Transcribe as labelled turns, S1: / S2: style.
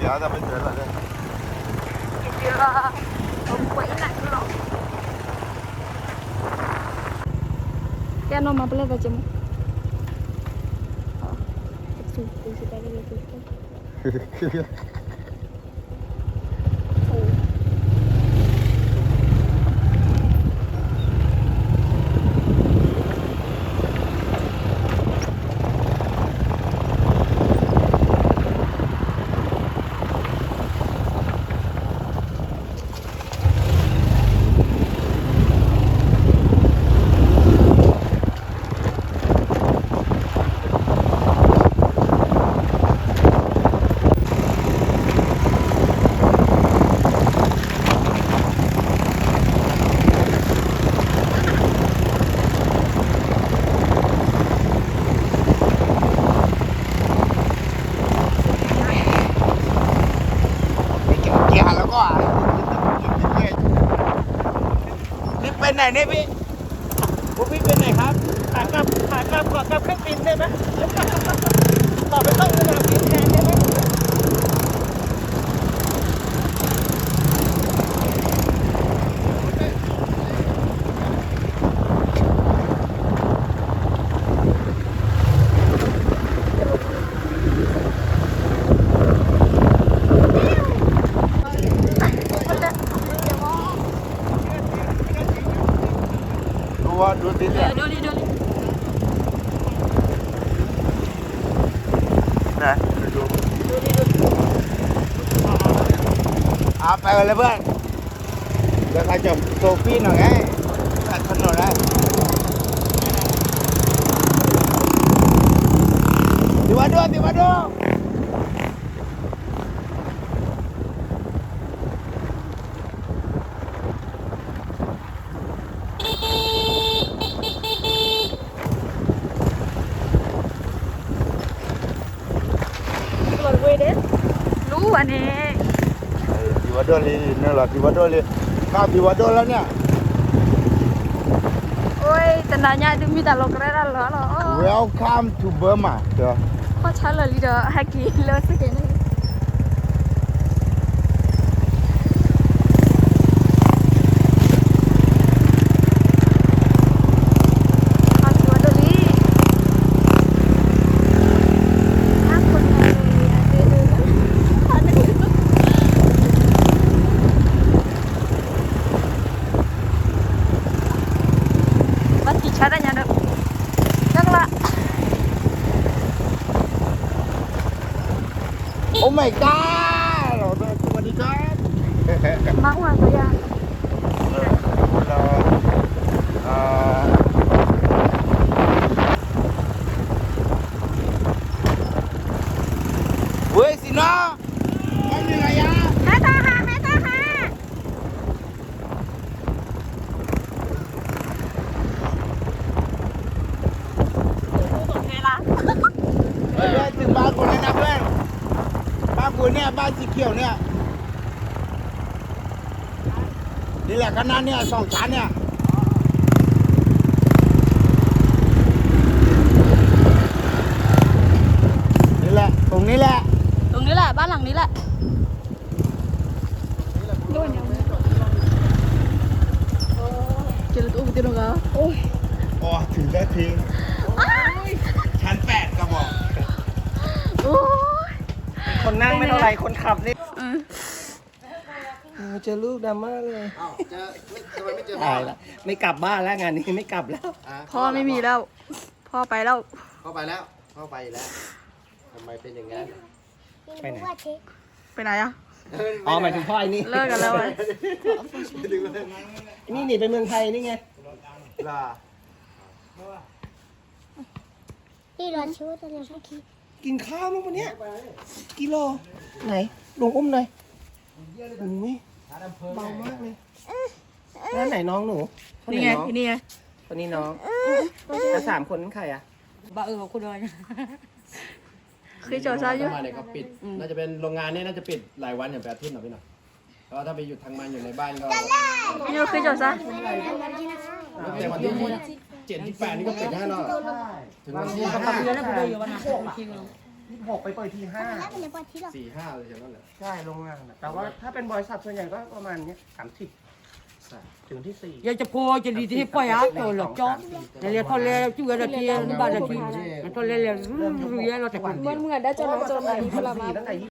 S1: đéo ra bên dưới lại đây? Cái kia ông quẫy lại cái lỗ cái nó mà
S2: bên đây chấm. Hãy subscribe cho kênh Ghiền Mì Gõ Để không bỏ lỡ những video hấp dẫn ไหนเนี่ยพี่พวกพี่ไปไหนครับ
S3: ขากลับขากลับขอกลับเครื่องบินได้ไหมต่อไปต้องสนามบินแทนได้ไหม
S2: ดูว่าดูดิเนี่ย
S1: Ya, doli doli.
S2: นะดูเอาไป กันเลยเพื่อนเดี๋ยวใครจะโซฟี่หน่อยไงตัดถนนแล้วติวาโดติวาโด
S1: Keluar gue deh. Lu aneh.
S2: ติวาโดเลยนี่เหรอติวาโดเลยข้ามติวาโดแล้วเนี่ย
S1: Oi, tendanya demi tak lo keren lo lo.
S2: Welcome to Burma เดี๋ยว
S1: Kok calo lidah haki lo sekene. Pasti caranya dok. Janganlah.
S2: Oh my god สวัสดีครับ
S1: Mau aku ya.
S2: เราเอ่อเว้ยสิน้องมันยังไงยะ
S1: Hata ha, hata ha.
S2: เฮ้ยเว้ยถึงบ้านกูแล้วนะเพื่อน บ้านกูเนี่ยบ้านสีเขียวเนี่ยนี่แหละคณะเนี่ยสองชั้นเนี่ยนี่แหละตรงนี้แหละ
S1: ตรงนี้แหละบ้านหลังนี้แหละด้วยเนี่ยเจอตัวติดกะโอ้ย
S2: อ๋อถึงได้ทีชั้นแปดกระบ
S3: คนนั่งไม่เท่าไหรคนขับนี่
S1: อืม
S3: เออเจอลูกดราม่าเลย
S2: อ้าวเจอไม่ทำไมไม่เจอ
S3: ตายละไม่กลับบ้านแล้วงานนี้ไม่กลับแล้ว
S1: พ่อไม่มีแล้ว พ่อไปแล้ว
S4: เข้าไปแล้วเข้าไปแล้วทำไมเป็นอย่างนั้น
S3: ไปไหน
S1: ไปไหนอะ
S3: อ๋อหมายถึงพ่อไอ้นี่
S1: เลิกกันแล้วไง
S3: นี่หนีไปเมืองไทยนี่ไง
S2: ล่ะ
S5: นี่ร้อนชิวตอนนี้ชอบคิด
S3: กินข้าวมั้งวันเนี้ยกิโลไหนลุงอุ้มหน่อยอุ้ยเบามากเลยแล้วไหนน้องหนูคน
S1: นี่
S3: ไหน
S1: ไง
S3: น้อง
S1: นี่ไง
S3: คนนี้น้องแล้วสามคนนั้นใครอะ
S6: บ้าเออคุณเลย
S1: คือโจซ่าอยู่
S4: มาเนี่ยเขาปิด น่าจะเป็นโรงงานเนี่ยน่าจะปิดหลายวันอย่างแปดอาทิตย์หน่อยพี่หน่อยเพราะว่าถ้าไปหยุดทางมันอยู่ในบ้านก็
S1: อยู่คือโจซ่า
S4: ตั้งแต่วันที่ เจ็ดที่แปดนี่ก็ปิดแน่นอนถึงวันที่
S6: กับเรือแล้วคุณเลยอยู่วันนั้นจริง
S3: ที่หกไปเปิดที่ห้า
S5: แล้วเป็นในวันที่หรอ
S4: สี่ห้าเลยใช่ไหมล่ะ
S3: ใช่โรงงานน่ะแต่ว่าถ้าเป็นบริษัทส่วนใหญ่ก็ประมาณเนี้ยสามสิบ
S4: ใช่
S3: ถึงที่สี่
S6: giờ chụp cô chỉ đi thì phải á rồi là cho để là thôi là chú là kia ba là chị là thôi là là rồi là
S1: เหมือนเหมือนได้จนจนอันนี้พลมา
S3: ตั้งแต่